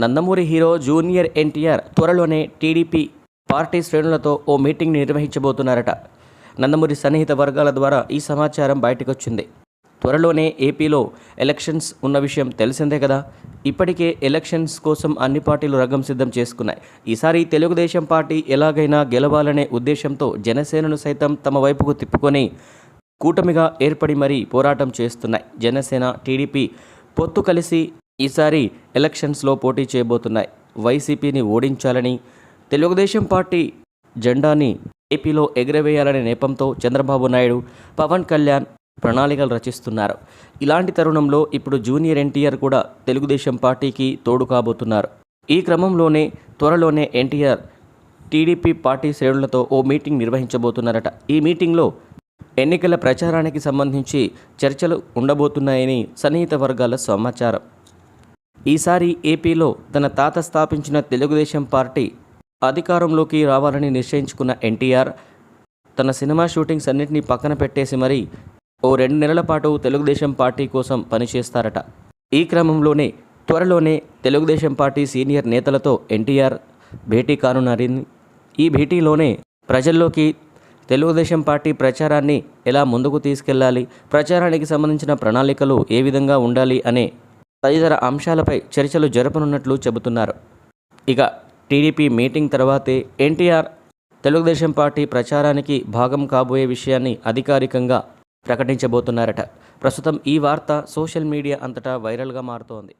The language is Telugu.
నందమూరి హీరో జూనియర్ ఎన్టీఆర్ త్వరలోనే టీడీపీ పార్టీ శ్రేణులతో ఓ మీటింగ్ నిర్వహించబోతున్నారట. నందమూరి సన్నిహిత వర్గాల ద్వారా ఈ సమాచారం బయటకొచ్చింది. త్వరలోనే ఏపీలో ఎలక్షన్స్ ఉన్న విషయం తెలిసిందే కదా. ఇప్పటికే ఎలక్షన్స్ కోసం అన్ని పార్టీలు రంగం సిద్ధం చేసుకున్నాయి. ఈసారి తెలుగుదేశం పార్టీ ఎలాగైనా గెలవాలనే ఉద్దేశంతో జనసేనను సైతం తమ వైపుకు తిప్పుకొని కూటమిగా ఏర్పడి మరీ పోరాటం చేస్తున్నాయి. జనసేన టీడీపీ పొత్తు కలిసి ఈసారి ఎలక్షన్స్లో పోటీ చేయబోతున్నాయి వైసీపీని ఓడించాలని తెలుగుదేశం పార్టీ జెండాని ఏపీలో ఎగురవేయాలనే నేపంతో చంద్రబాబు నాయుడు పవన్ కళ్యాణ్ ప్రణాళికలు రచిస్తున్నారు. ఇలాంటి తరుణంలో ఇప్పుడు జూనియర్ ఎన్టీఆర్ కూడా తెలుగుదేశం పార్టీకి తోడు కాబోతున్నారు. ఈ క్రమంలోనే త్వరలోనే ఎన్టీఆర్ టీడీపీ పార్టీ శ్రేణులతో ఓ మీటింగ్ నిర్వహించబోతున్నారట. ఈ మీటింగ్లో ఎన్నికల ప్రచారానికి సంబంధించి చర్చలు ఉండబోతున్నాయని సన్నిహిత వర్గాల సమాచారం. ఈసారి ఏపీలో తన తాత స్థాపించిన తెలుగుదేశం పార్టీ అధికారంలోకి రావాలని నిశ్చయించుకున్న ఎన్టీఆర్ తన సినిమా షూటింగ్స్ అన్నింటినీ పక్కన పెట్టేసి మరీ ఓ రెండు నెలల పాటు తెలుగుదేశం పార్టీ కోసం పనిచేస్తారట. ఈ క్రమంలోనే త్వరలోనే తెలుగుదేశం పార్టీ సీనియర్ నేతలతో ఎన్టీఆర్ భేటీ కానున్నారని ఈ భేటీలోనే ప్రజల్లోకి తెలుగుదేశం పార్టీ ప్రచారాన్ని ఎలా ముందుకు తీసుకెళ్ళాలి ప్రచారానికి సంబంధించిన ప్రణాళికలు ఏ విధంగా ఉండాలి అనే తదితర అంశాలపై చర్చలు జరపనున్నట్లు చెబుతున్నారు. ఇక టీడీపీ మీటింగ్ తర్వాతే ఎన్టీఆర్ తెలుగుదేశం పార్టీ ప్రచారానికి భాగం కాబోయే విషయాన్ని అధికారికంగా ప్రకటించబోతున్నారట. ప్రస్తుతం ఈ వార్త సోషల్ మీడియా అంతటా వైరల్గా మారుతోంది.